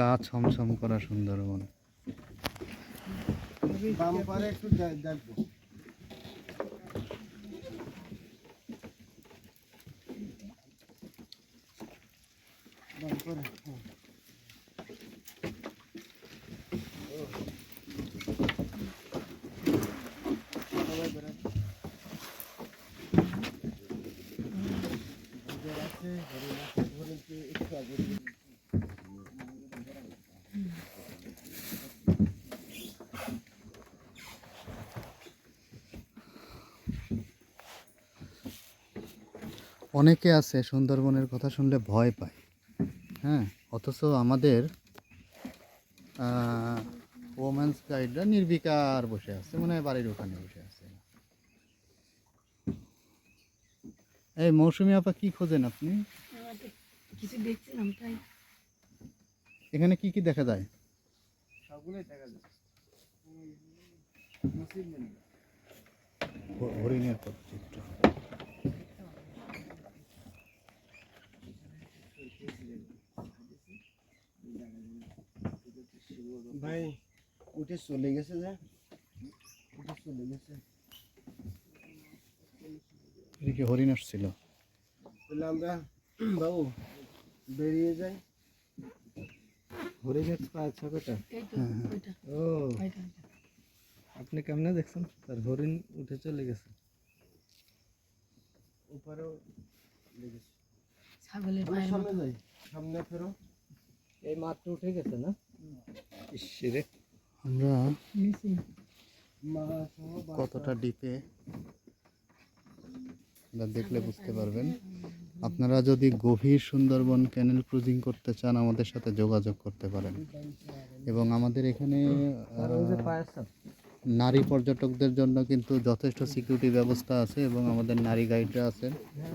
গা ছমছম করা সুন্দরবন একটু দেখব। অনেকে আছে সুন্দরবনের কথা শুনলে ভয় পায়। হ্যাঁ অথচ আমাদের ওমেন্স গাইডরা নির্বিকার বসে আছে মনে হয় বাড়ির ওখানে বসে আছে। এই মৌসুমি আপা কি খোঁজেন আপনি? কিছু দেখছিলাম তাই। এখানে কি কি দেখা যায়? সবগুলোই দেখা যায়। হরিণের চিত্র। ভাই উঠে চলে গেছে যে। উঠে চলে গেছে। এদিকে হরিণ আসছিল? তাহলে আমরা বাবু বেরিয়ে যাই। হরিণের পায়ের ছবিটা এই তো ওইটা। ও। আপনি কেমনে দেখছেন? তার হরিণ উঠে চলে গেছে। উপরেও লেগেছে। ছাগলের সামনে। যাই। সামনে ফেরো। এই মাত্র উঠে গেছে না? আমরা। কতটা ডিপে দেখলে বুঝতে পারবেন। আপনারা যদি গভীর সুন্দরবন ক্যানেল ক্রুজিং করতে চান আমাদের সাথে যোগাযোগ করতে পারেন। এবং আমাদের এখানে। নারী পর্যটকদের জন্য কিন্তু যথেষ্ট সিকিউরিটি ব্যবস্থা আছে এবং আমাদের নারী গাইডরা আছেন। হ্যাঁ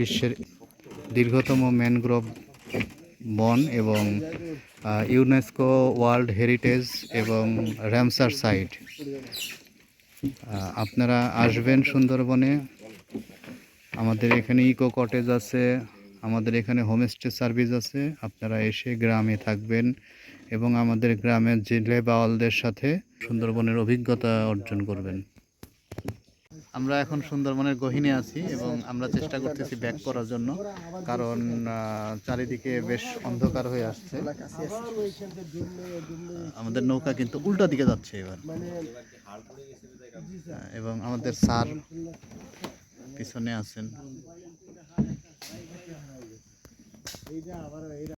বিশ্বের দীর্ঘতম ম্যানগ্রোভ বন এবং ইউনেস্কো ওয়ার্ল্ড হেরিটেজ এবং র্যামসার সাইট। আপনারা আসবেন সুন্দরবনে। আমাদের এখানে ইকো কটেজ আছে, আমাদের এখানে হোমস্টে সার্ভিস আছে, আপনারা এসে গ্রামে থাকবেন এবং আমাদের গ্রামের জেলে বাওয়ালদের সাথে সুন্দরবনের অভিজ্ঞতা অর্জন করবেন। আমরা এখন সুন্দরবনের গহিনে আছি এবং আমরা চেষ্টা করতেছি ব্যাক করার জন্য, কারণ চারিদিকে বেশ অন্ধকার হয়ে আসছে। আমাদের নৌকা কিন্তু উল্টা দিকে যাচ্ছে এবার। এবং আমাদের স্যার পিছনে আছেন।